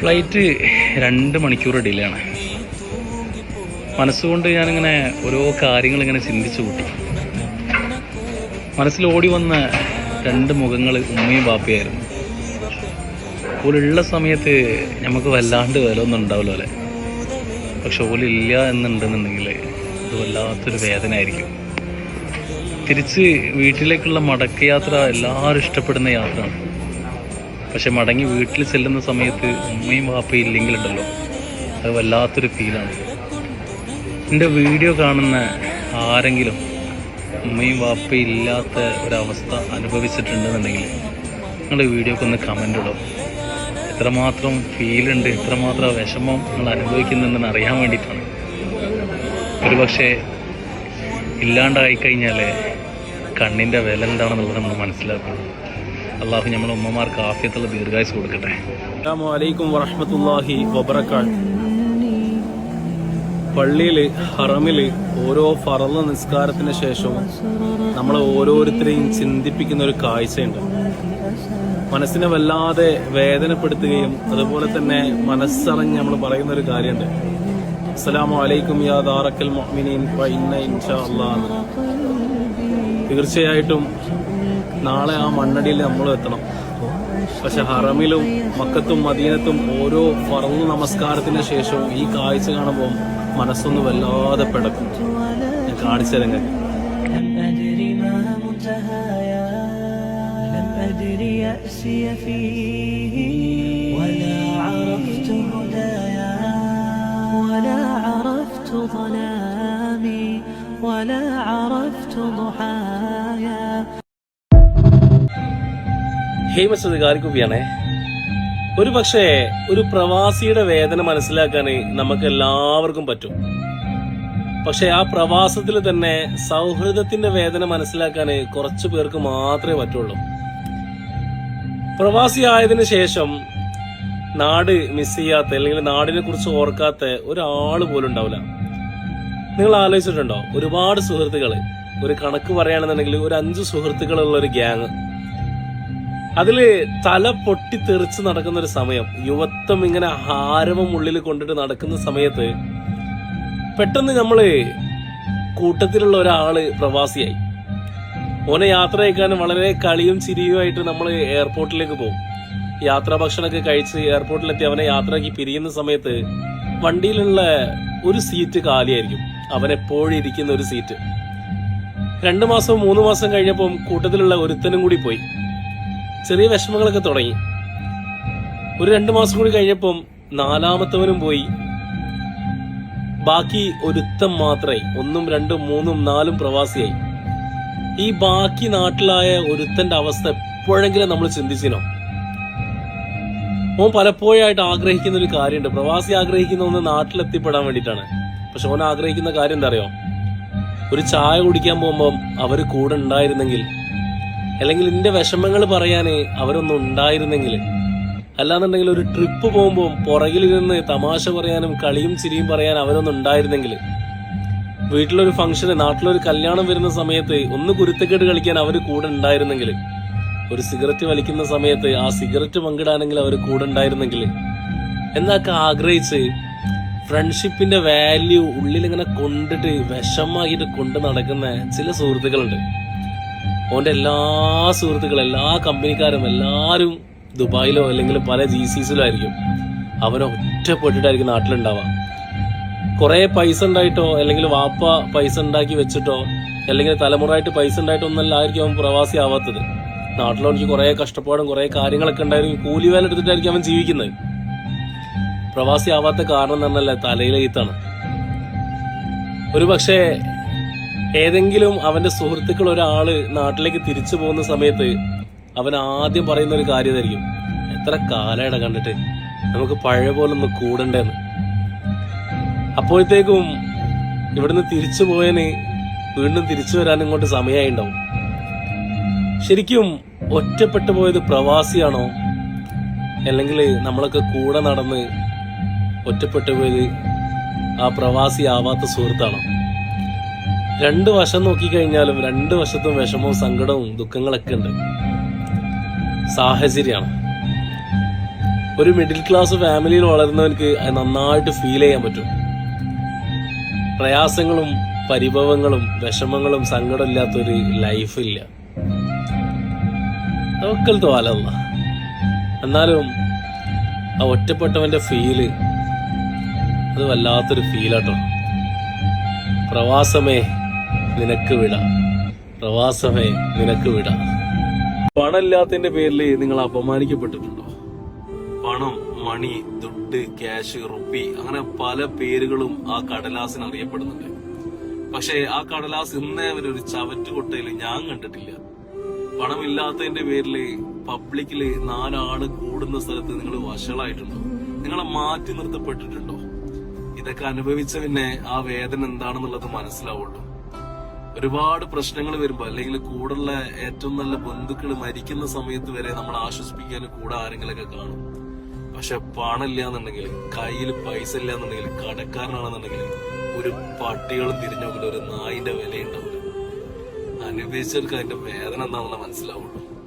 Flight രണ്ട് മണിക്കൂർ delay ആണ് മനസ്സുകൊണ്ട് ഞാനിങ്ങനെ ഓരോ കാര്യങ്ങൾ ഇങ്ങനെ ചിന്തിച്ചു കൂട്ടി. മനസ്സിൽ ഓടി വന്ന രണ്ട് മുഖങ്ങൾ ഉമ്മയും ബാപ്പയായിരുന്നു. ഓലുള്ള സമയത്ത് നമുക്ക് വല്ലാണ്ട് വില ഒന്നും ഉണ്ടാവില്ല അല്ലേ പക്ഷെ ഓലില്ല എന്നുണ്ടെന്നുണ്ടെങ്കിൽ അത് വല്ലാത്തൊരു വേദന ആയിരിക്കും തിരിച്ച് വീട്ടിലേക്കുള്ള മടക്കയാത്ര എല്ലാവരും ഇഷ്ടപ്പെടുന്ന യാത്രയാണ്. പക്ഷെ മടങ്ങി വീട്ടിൽ ചെല്ലുന്ന സമയത്ത് ഉമ്മയും വാപ്പയും ഇല്ലെങ്കിലുണ്ടല്ലോ. അത് വല്ലാത്തൊരു ഫീലാണ് എന്റെ വീഡിയോ കാണുന്ന ആരെങ്കിലും ഉമ്മയും വാപ്പയും ഇല്ലാത്ത ഒരവസ്ഥ അനുഭവിച്ചിട്ടുണ്ടെന്നുണ്ടെങ്കിൽ നിങ്ങളുടെ വീഡിയോക്ക് ഒന്ന് കമന്റ് ഇടും. എത്രമാത്രം ഫീലുണ്ട് എത്രമാത്രം വിഷമം നിങ്ങൾ അനുഭവിക്കുന്നുണ്ടെന്ന് അറിയാൻ വേണ്ടിയിട്ടാണ്. ഒരുപക്ഷെ ഇല്ലാണ്ടായി കഴിഞ്ഞാൽ കണ്ണിന്റെ വില എന്താണെന്നുള്ളത് നമ്മൾ മനസ്സിലാക്കുള്ളൂ അള്ളാഹു നമ്മുടെ ഉമ്മമാർക്ക് ആഫ്യത്തുള്ള ദീർഘായുസ് കൊടുക്കട്ടെ. അസ്സാം വലൈക്കും വറഹമത്തല്ലാഹി വബറക്കാട്ട് പള്ളിയിൽ ഹറമിൽ ഓരോ ഫറല നിസ്കാരത്തിന് ശേഷവും നമ്മളെ ഓരോരുത്തരെയും ചിന്തിപ്പിക്കുന്ന ഒരു കാഴ്ചയുണ്ട്. മനസ്സിനെ വല്ലാതെ വേദനപ്പെടുത്തുകയും അതുപോലെ തന്നെ മനസ്സറിഞ്ഞ് നമ്മൾ പറയുന്ന ഒരു കാര്യമുണ്ട്. അസ്സലാമു അലൈക്കും യാ ദാറക്കൽ ഇന്ന ഇൻഷാ അല്ലാഹ് തീർച്ചയായിട്ടും നാളെ ആ മണ്ണടിയിൽ നമ്മൾ എത്തണം പക്ഷെ ഹറമിലും മക്കത്തും മദീനത്തും ഓരോ ഫറു നമസ്കാരത്തിന് ശേഷവും ഈ കാഴ്ച കാണുമ്പോൾ മനസ്സൊന്ന് വല്ലാതെ പിടക്കും ഞാൻ കാണിച്ചു തരാം നിങ്ങൾക്ക്. لم أدر ما منتهايا لم أدر يأسي فيه ഹേയ് മച്ചത് കാരിക്കുപ്പിയാണേ ഒരു പക്ഷേ ഒരു പ്രവാസിയുടെ വേദന മനസ്സിലാക്കാൻ നമുക്ക് എല്ലാവർക്കും പറ്റും. പക്ഷെ ആ പ്രവാസത്തിൽ തന്നെ സൗഹൃദത്തിന്റെ വേദന മനസ്സിലാക്കാൻ കുറച്ചു പേർക്ക് മാത്രമേ പറ്റുള്ളൂ. പ്രവാസി ആയതിനു ശേഷം നാട് മിസ് ചെയ്യാത്ത അല്ലെങ്കിൽ നാടിനെ കുറിച്ച് ഓർക്കാത്ത ഒരാൾ പോലും ഉണ്ടാവില്ല. നിങ്ങൾ ആലോചിച്ചിട്ടുണ്ടോ? ഒരുപാട് സുഹൃത്തുക്കൾ ഒരു കണക്ക് പറയുകയാണെന്നുണ്ടെങ്കിൽ ഒരു അഞ്ച് സുഹൃത്തുക്കളുള്ള ഒരു ഗ്യാങ് അതിൽ തല പൊട്ടി തെറിച്ച് നടക്കുന്ന ഒരു സമയം യുവത്വം ഇങ്ങനെ ഹാരവം ഉള്ളിൽ കൊണ്ടിട്ട് നടക്കുന്ന സമയത്ത് പെട്ടെന്ന് നമ്മൾ കൂട്ടത്തിലുള്ള ഒരാൾ പ്രവാസിയായി. ഓനെ യാത്ര അയക്കാൻ വളരെ കളിയും ചിരിയുമായിട്ട് നമ്മൾ എയർപോർട്ടിലേക്ക് പോകും. യാത്രാ ഭക്ഷണമൊക്കെ കഴിച്ച് എയർപോർട്ടിലെത്തി അവനെ യാത്രയാക്കി പിരിയുന്ന സമയത്ത് വണ്ടിയിലുള്ള ഒരു സീറ്റ് കാലിയായിരിക്കും. അവനെപ്പോഴും ഇരിക്കുന്ന ഒരു സീറ്റ്. രണ്ടു മാസം മൂന്ന് മാസം കഴിഞ്ഞപ്പം കൂട്ടത്തിലുള്ള ഒരുത്തനും കൂടി പോയി. ചെറിയ വിഷമങ്ങളൊക്കെ തുടങ്ങി. ഒരു രണ്ടു മാസം കൂടി കഴിഞ്ഞപ്പം നാലാമത്തവനും പോയി. ബാക്കി ഒരുത്തം മാത്രമായി ഒന്നും രണ്ടും മൂന്നും നാലും പ്രവാസിയായി. ഈ ബാക്കി നാട്ടിലായ ഒരുത്തന്റെ അവസ്ഥ എപ്പോഴെങ്കിലും നമ്മൾ ചിന്തിച്ചിനോ? ഓൻ പലപ്പോഴായിട്ട് ആഗ്രഹിക്കുന്ന ഒരു കാര്യമുണ്ട്. പ്രവാസി ആഗ്രഹിക്കുന്ന ഒന്ന് നാട്ടിലെത്തിപ്പെടാൻ വേണ്ടിയിട്ടാണ്. പക്ഷെ ഓൻ ആഗ്രഹിക്കുന്ന കാര്യം എന്താ അറിയോ? ഒരു ചായ കുടിക്കാൻ പോകുമ്പം അവർ കൂടെ ഉണ്ടായിരുന്നെങ്കിൽ അല്ലെങ്കിൽ എന്റെ വിഷമങ്ങൾ പറയാന് അവരൊന്നും ഉണ്ടായിരുന്നെങ്കിൽ അല്ലാന്നുണ്ടെങ്കിൽ ഒരു ട്രിപ്പ് പോകുമ്പോൾ പുറകിൽ നിന്ന് തമാശ പറയാനും കളിയും ചിരിയും പറയാൻ അവരൊന്നും ഉണ്ടായിരുന്നെങ്കിൽ വീട്ടിലൊരു ഫംഗ്ഷന് നാട്ടിലൊരു കല്യാണം വരുന്ന സമയത്ത് ഒന്ന് കുരുത്തക്കേട് കളിക്കാൻ അവർ കൂടെ ഉണ്ടായിരുന്നെങ്കിൽ ഒരു സിഗരറ്റ് വലിക്കുന്ന സമയത്ത് ആ സിഗരറ്റ് പങ്കിടാനെങ്കിൽ അവർ കൂടെ ഉണ്ടായിരുന്നെങ്കിൽ എന്നൊക്കെ ആഗ്രഹിച്ച് ഫ്രണ്ട്ഷിപ്പിന്റെ വാല്യൂ ഉള്ളിൽ ഇങ്ങനെ കൊണ്ടിട്ട് വിഷമായിട്ട് കൊണ്ട് നടക്കുന്ന ചില സുഹൃത്തുക്കളുണ്ട്. ഓന്റെ എല്ലാ സുഹൃത്തുക്കളും എല്ലാ കമ്പനിക്കാരും എല്ലാവരും ദുബായിലോ അല്ലെങ്കിൽ പല ജി സിസിലോ ആയിരിക്കും. അവനെ ഒറ്റപ്പെട്ടിട്ടായിരിക്കും നാട്ടിലുണ്ടാവുക. കുറെ പൈസ ഉണ്ടായിട്ടോ അല്ലെങ്കിൽ വാപ്പ പൈസ ഉണ്ടാക്കി വെച്ചിട്ടോ അല്ലെങ്കിൽ തലമുറയായിട്ട് പൈസ ഉണ്ടായിട്ടോ ഒന്നല്ല ആയിരിക്കും അവൻ പ്രവാസി ആവാത്തത്. നാട്ടിലോ എനിക്ക് കുറേ കഷ്ടപ്പാടും കുറേ കാര്യങ്ങളൊക്കെ ഉണ്ടായിരിക്കും കൂലി വേല എടുത്തിട്ടായിരിക്കും അവൻ ജീവിക്കുന്നത്. പ്രവാസി ആവാത്ത കാരണം എന്ന് തലയിലെ ഈത്താണ് ഒരു പക്ഷേ ഏതെങ്കിലും അവന്റെ സുഹൃത്തുക്കൾ ഒരാൾ നാട്ടിലേക്ക് തിരിച്ചു പോകുന്ന സമയത്ത് അവൻ ആദ്യം പറയുന്ന ഒരു കാര്യമായിരിക്കും. എത്ര കാലയുടെ കണ്ടിട്ട്? നമുക്ക് പഴയ പോലെ ഒന്ന് കൂടണ്ടെന്ന്. അപ്പോഴത്തേക്കും ഇവിടുന്ന് തിരിച്ചു പോയന് വീണ്ടും തിരിച്ചു വരാൻ ഇങ്ങോട്ട് സമയമായി ഉണ്ടാവും ശരിക്കും ഒറ്റപ്പെട്ടു പോയത് പ്രവാസിയാണോ? അല്ലെങ്കിൽ നമ്മളൊക്കെ കൂടെ നടന്ന് ഒറ്റപ്പെട്ടു പോയത് ആ പ്രവാസി ആവാത്ത സുഹൃത്താണോ? രണ്ട് വശം നോക്കിക്കഴിഞ്ഞാലും രണ്ട് വശത്തും വിഷമവും സങ്കടവും ദുഃഖങ്ങളൊക്കെ ഉണ്ട്. സാഹചര്യമാണ്. ഒരു മിഡിൽ ക്ലാസ് ഫാമിലിയിൽ വളരുന്നവർക്ക് അത് നന്നായിട്ട് ഫീൽ ചെയ്യാൻ പറ്റും. പ്രയാസങ്ങളും പരിഭവങ്ങളും വിഷമങ്ങളും സങ്കടം ഇല്ലാത്തൊരു ലൈഫില്ല അതൊക്കെ തോലല്ല എന്നാലും ആ ഒറ്റപ്പെട്ടവന്റെ ഫീൽ അത് വല്ലാത്തൊരു ഫീലാട്ടോ പ്രവാസമേ നിനക്ക് വിട. പ്രവാസമേ നിനക്ക് വിട. പണമില്ലാത്തതിന്റെ പേരിൽ നിങ്ങൾ അപമാനിക്കപ്പെട്ടിട്ടുണ്ടോ? പണം മണി ദുഡ് ക്യാഷ് റുപ്പി അങ്ങനെ പല പേരുകളും ആ കടലാസിന് അറിയപ്പെടുന്നുണ്ട്. പക്ഷേ ആ കടലാസ് ഇന്നേ വരെ ഒരു ചവറ്റുകൊട്ടയിൽ ഞാൻ കണ്ടിട്ടില്ല. പണമില്ലാത്തതിന്റെ പേരിൽ പബ്ലിക്കിൽ നാലാൾ കൂടുന്ന സ്ഥലത്ത് നിങ്ങൾ വഷളായിട്ടുണ്ടോ? നിങ്ങളെ മാറ്റി നിർത്തപ്പെട്ടിട്ടുണ്ടോ? ഇതൊക്കെ അനുഭവിച്ച പിന്നെ ആ വേദന എന്താണെന്നുള്ളത് മനസ്സിലാവുള്ളൂ. ഒരുപാട് പ്രശ്നങ്ങൾ വരുമ്പോ അല്ലെങ്കിൽ കൂടുള്ള ഏറ്റവും നല്ല ബന്ധുക്കൾ മരിക്കുന്ന സമയത്ത് വരെ നമ്മൾ ആശ്വസിപ്പിക്കാൻ കൂടെ ആരെങ്കിലൊക്കെ കാണും. പക്ഷെ പണമില്ല എന്നുണ്ടെങ്കിൽ കയ്യിൽ പൈസ ഇല്ല എന്നുണ്ടെങ്കിൽ കടക്കാരനാണെന്നുണ്ടെങ്കിൽ ഒരു പട്ടികളും തിരിഞ്ഞു ഒരു നായിന്റെ വില ഉണ്ടാവില്ല അനുഭവിച്ചവർക്ക് അതിന്റെ വേദന എന്താണെന്ന് മനസ്സിലാവുള്ളൂ.